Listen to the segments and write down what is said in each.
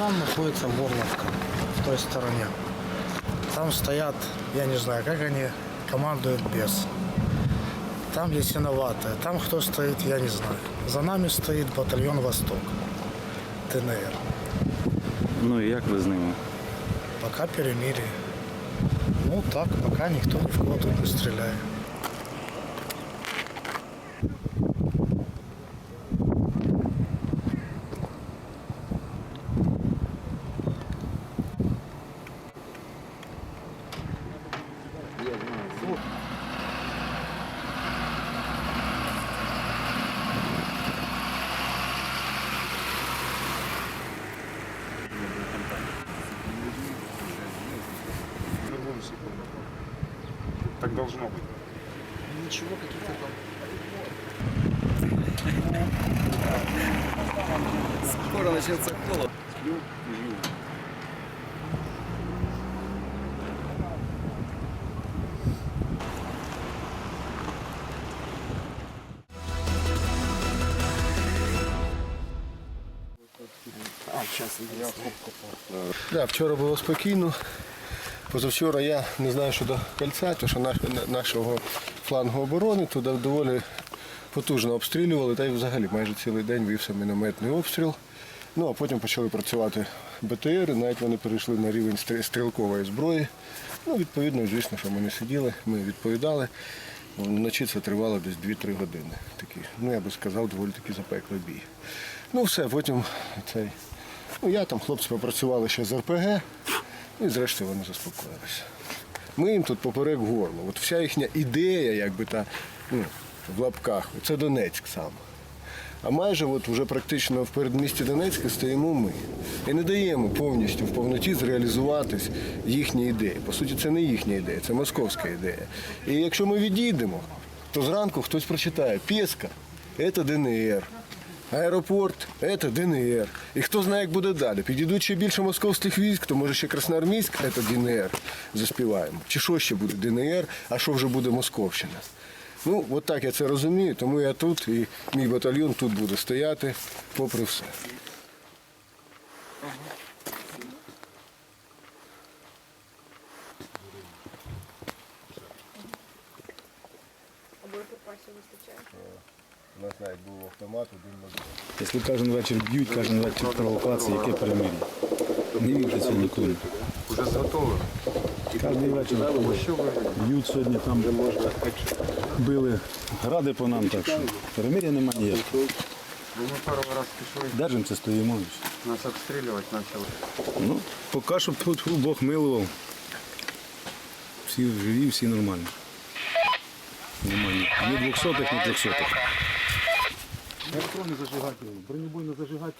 там находится Горловка, в той стороне. Там стоят, я не знаю, как они командуют без. Там лесиноватое, там кто стоит, я не знаю. За нами стоит батальон «Восток», ТНР. Ну і як ви з ними? Пока перемирие. Ну так, пока никто ни в кого тут не стреляет. Должно быть. Скоро начнется холод. Да, вчора було спокійно. Позавчора я не знаю щодо кольця, тому що наш, нашого флангу оборони туди доволі потужно обстрілювали, та й взагалі майже цілий день вівся мінометний обстріл. Ну а потім почали працювати БТР, навіть вони перейшли на рівень стрілкової зброї. Ну, відповідно, звісно, що ми не сиділи, ми відповідали. Вночі це тривало десь 2-3 години. Такі, ну я би сказав, доволі таки запеклий бій. Ну все, потім цей. Ну, я там, хлопці попрацювали ще з РПГ, і зрештою вони заспокоїлися. Ми їм тут поперек горло. От вся їхня ідея, якби та, ну, в лапках, це Донецьк сам. А майже от вже практично в передмісті Донецька стоїмо ми. І не даємо повністю в повноті зреалізуватись їхні ідеї. По суті, це не їхня ідея, це московська ідея. І якщо ми відійдемо, то зранку хтось прочитає Пєска це ДНР. Аеропорт це ДНР. І хто знає, як буде далі. Підійдуть ще більше московських військ, то може ще Красноармійськ це ДНР заспіваємо. Чи що ще буде ДНР, а що вже буде Московщина. Ну, от так я це розумію, тому я тут і мій батальйон тут буде стояти, попри все. У нас навіть був автомат, один на. Якщо кожен вечір б'ють, кожен вечір провокації, яке перемир'я? Не вірте це ніколи. Уже зготовлено. Кожен вечір б'ють сьогодні там били гради по нам, так що перемир'я немає ніякого. Ну, мы первый раз пришли, Держимося, стоїмо. і все. нас обстреливать начало. Ну, поки що тут Бог милував. Всі живі, всі нормальні. Нормальні. Ні двохсотих, ні трьохсотих. Електронний зажигатель, бронебойний зажигатель.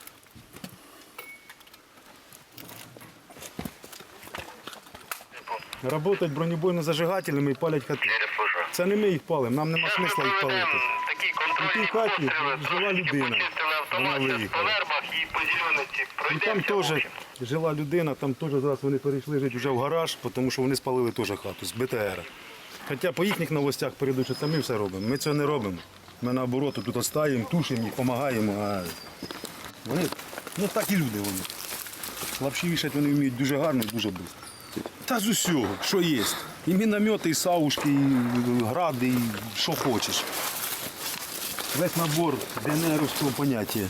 Работать бронебойними зажигателями і палять хати. Це не ми їх палимо, нам нема смисла їх палити. У тій хаті жила людина. Вона виїхала. і там теж жила людина, там теж зараз вони перейшли жити вже в гараж, тому що вони спалили теж хату з БТР. Хоча по їхніх новостях передають, що це ми все робимо. Ми цього не робимо. Ми наоборот тут остаємо, тушимо їх, допомагаємо. А вони, ну так і люди вони. Лапші вішать вони вміють дуже гарно дуже швидко. Та з усього, що є. І міномети, і саушки, і гради, і що хочеш. Весь набор ДНРовського поняття.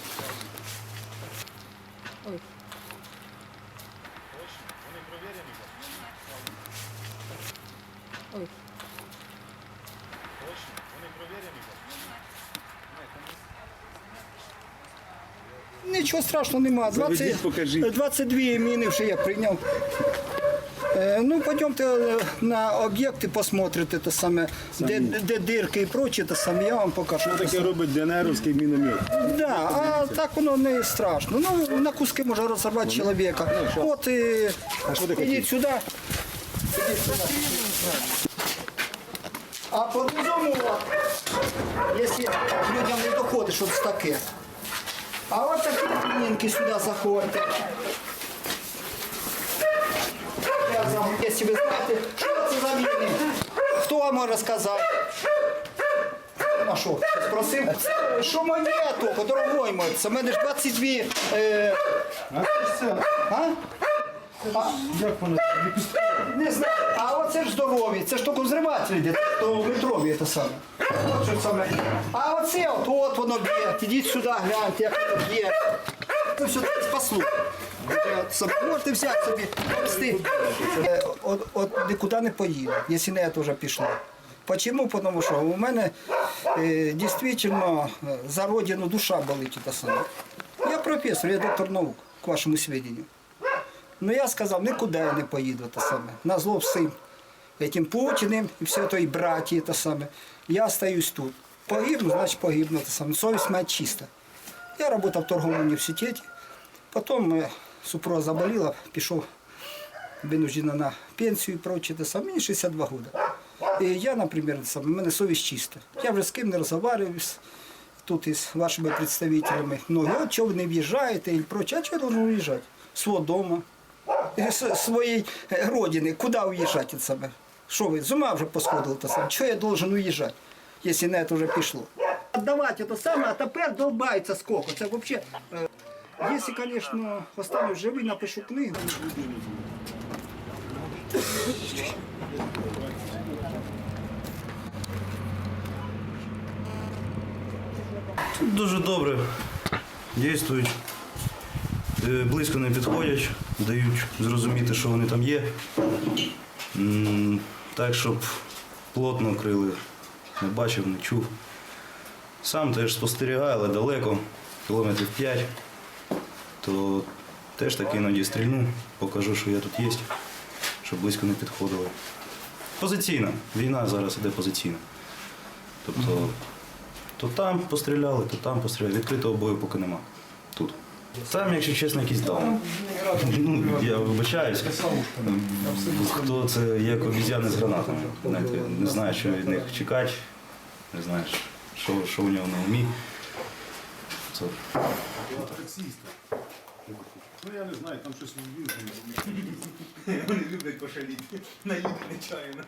Нічого страшного немає. 20, 22 міни вже я прийняв. Е, Ну, пойдемте е, на об'єкти посмотрите, те саме, де, де дирки і прочі, те саме, я вам покажу. Що таке робить ДНРовський міномет? Да, а так воно не страшно. Ну, на куски може розірвати чоловіка. От і, що ти ідіть сюди. Ідіть сюди. А по низому, якщо людям не доходить, що це таке. А от такі мінки сюди забув, якщо ви знаєте, що це за міни? Хто вам може розказати? Ну що, спросив? Що моє то, дорогой мой, це в мене ж 22 е, А. А? Як воно? Не знаю. А оце ж здорові, це ж тільки взриватель йде, то в метрові це саме. От що саме. А оце от, от воно б'є. Ідіть сюди, гляньте, як воно б'є. Це все так спасло. Можете взяти собі, обсти. Е, От, от нікуди не поїду, якщо не це вже пішло. Почему? Тому що у мене е, дійсно за родину душа болить. Я професор, я доктор наук, к вашому сведению. Ну я сказав, нікуди я не поїду те саме. На зло всім. Этим Путіним і все то і браті те саме. Я остаюсь тут. Погибну, значить погибну те саме. Совість моя чиста. Я працював в торговому університеті. Потім е, супруга заболіла, пішов винуждено на пенсію і прочее те саме. Мені 62 роки. І я, наприклад, в мене совість чиста. Я вже з ким не розмовляю тут із вашими представителями. Многі, от чого ви не в'їжджаєте і прочее. А чого я должен виїжджати? З свого дому с- своей э, родины, куда уезжать от себя? Что вы, с ума уже посходил то сам? Что я должен уезжать, если на это уже пришло? Отдавать это самое, а тепер долбається сколько. Це вообще, э, если, конечно, останусь живий, напишу книгу. Дуже добре. Дійствують. Е, Близько не підходять, дають зрозуміти, що вони там є. Так, щоб плотно крили. Не бачив, не чув. Сам теж спостерігаю, але далеко, кілометрів 5. То теж таки іноді стрільну, покажу, що я тут є, щоб близько не підходили. Позиційна. Війна зараз іде позиційна. Тобто то там постріляли, то там постріляли. Відкритого бою поки нема. Тут. Там, якщо чесно, якийсь даун. Ну, я вибачаюсь. Хто це як обіз'яни з гранатами. Знаєте, не знаю, що від них чекати, не знаю, що, що у нього на умі. Це Ну я не знаю, там щось відбувається. Вони люблять пошаліти. Наїдуть нечаянно.